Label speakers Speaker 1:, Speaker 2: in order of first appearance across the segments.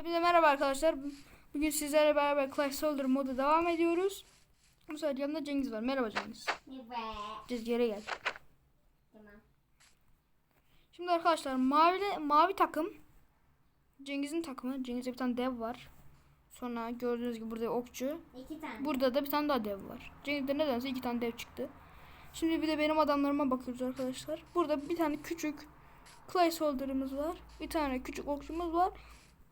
Speaker 1: Hepinize merhaba arkadaşlar. Bugün sizlerle beraber Clash Soldier modu devam ediyoruz. Bu sefer yanımda Cengiz var. Merhaba Cengiz. Cengiz geri gel.
Speaker 2: Tamam.
Speaker 1: Şimdi arkadaşlar mavi mavi takım Cengiz'in takımı. Cengiz'de bir tane dev var. Sonra gördüğünüz gibi burada okçu.
Speaker 2: İki tane.
Speaker 1: Burada da bir tane daha dev var. Cengiz'de nedense iki tane dev çıktı. Şimdi bir de benim adamlarıma bakıyoruz arkadaşlar. Burada bir tane küçük Clay Soldier'ımız var. Bir tane küçük okçumuz var.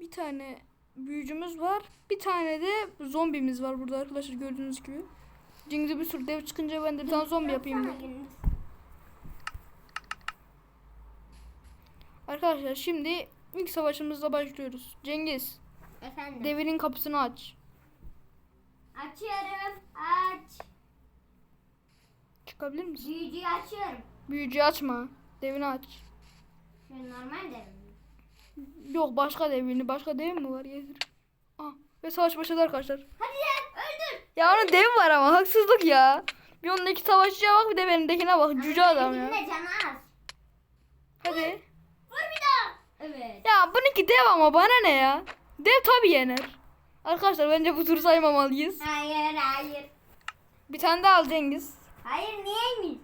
Speaker 1: Bir tane büyücümüz var. Bir tane de zombimiz var burada arkadaşlar gördüğünüz gibi. Cengiz'e bir sürü dev çıkınca ben de bir tane zombi yapayım dedim. Arkadaşlar şimdi ilk savaşımızla başlıyoruz. Cengiz
Speaker 2: Efendim.
Speaker 1: devinin kapısını aç.
Speaker 2: Açıyorum. Aç.
Speaker 1: Çıkabilir misin?
Speaker 2: Büyücüyü açıyorum.
Speaker 1: Büyücüyü açma. Devini aç.
Speaker 2: Şöyle normal de mi?
Speaker 1: Yok başka devini. Başka dev mi var? Getir. Ah, ve savaş başladı arkadaşlar.
Speaker 2: Hadi ya öldür.
Speaker 1: Ya onun dev var ama haksızlık ya. Bir ondaki savaşçıya bak bir de benimdekine bak. Cüce adam ya.
Speaker 2: Benimkinin de canı az.
Speaker 1: Hadi.
Speaker 2: Vur bir daha. Evet.
Speaker 1: Ya bununki dev ama bana ne ya? Dev tabi yener. Arkadaşlar bence bu turu saymamalıyız.
Speaker 2: Hayır hayır.
Speaker 1: Bir tane daha al Cengiz.
Speaker 2: Hayır niyeymiş?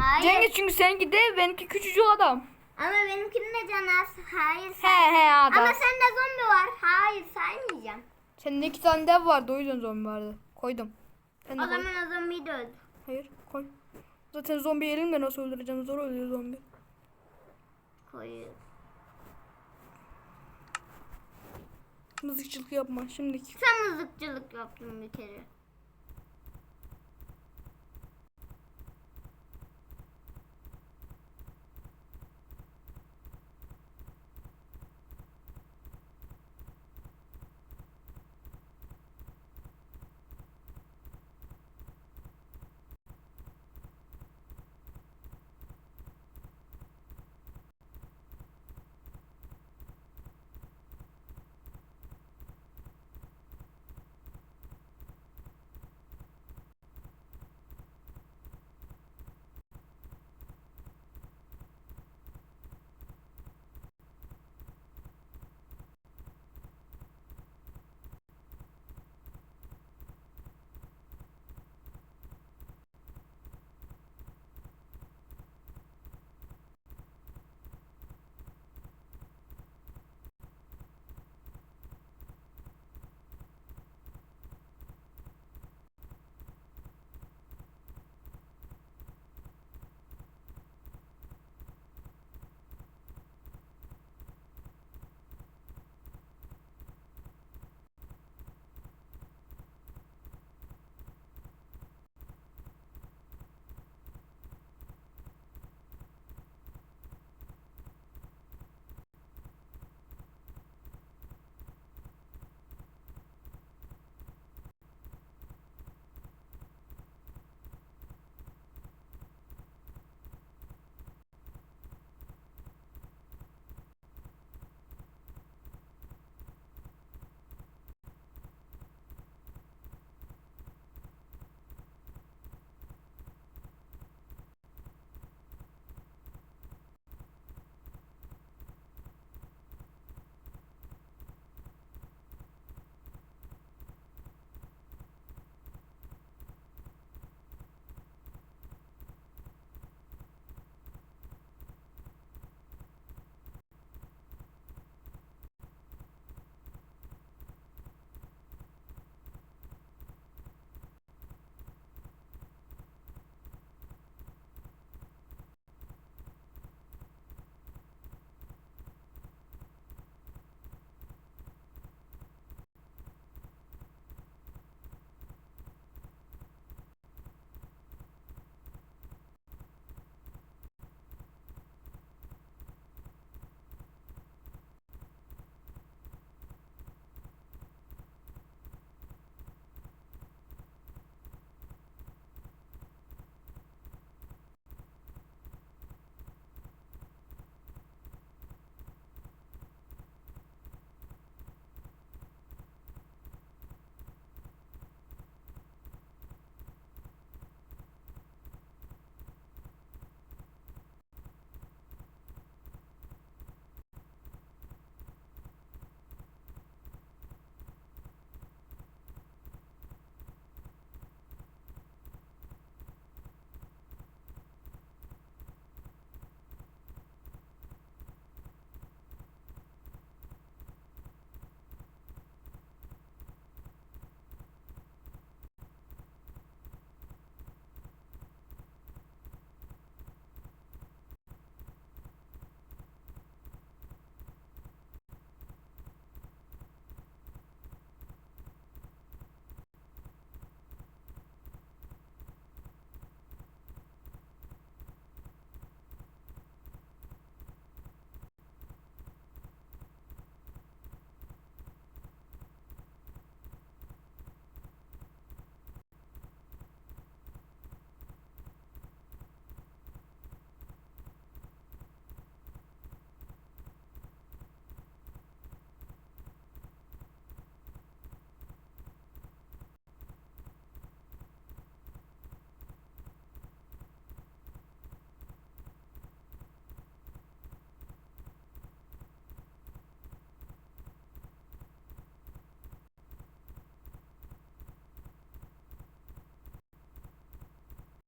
Speaker 2: Hayır.
Speaker 1: Cengiz çünkü seninki dev benimki küçücük adam.
Speaker 2: Ama benimkinin de canı az. Hayır.
Speaker 1: He
Speaker 2: say-
Speaker 1: he adam.
Speaker 2: Ama sende zombi var. Hayır saymayacağım.
Speaker 1: Senin iki tane dev vardı o yüzden zombi vardı. Koydum. Sen de
Speaker 2: O
Speaker 1: koy.
Speaker 2: zaman o zombiyi de öldür.
Speaker 1: Hayır koy. Zaten zombi elimle nasıl öldüreceğim? Zor oluyor zombi.
Speaker 2: Koyuyor.
Speaker 1: Mızıkçılık yapma şimdiki.
Speaker 2: Sen mızıkçılık yaptın bir kere.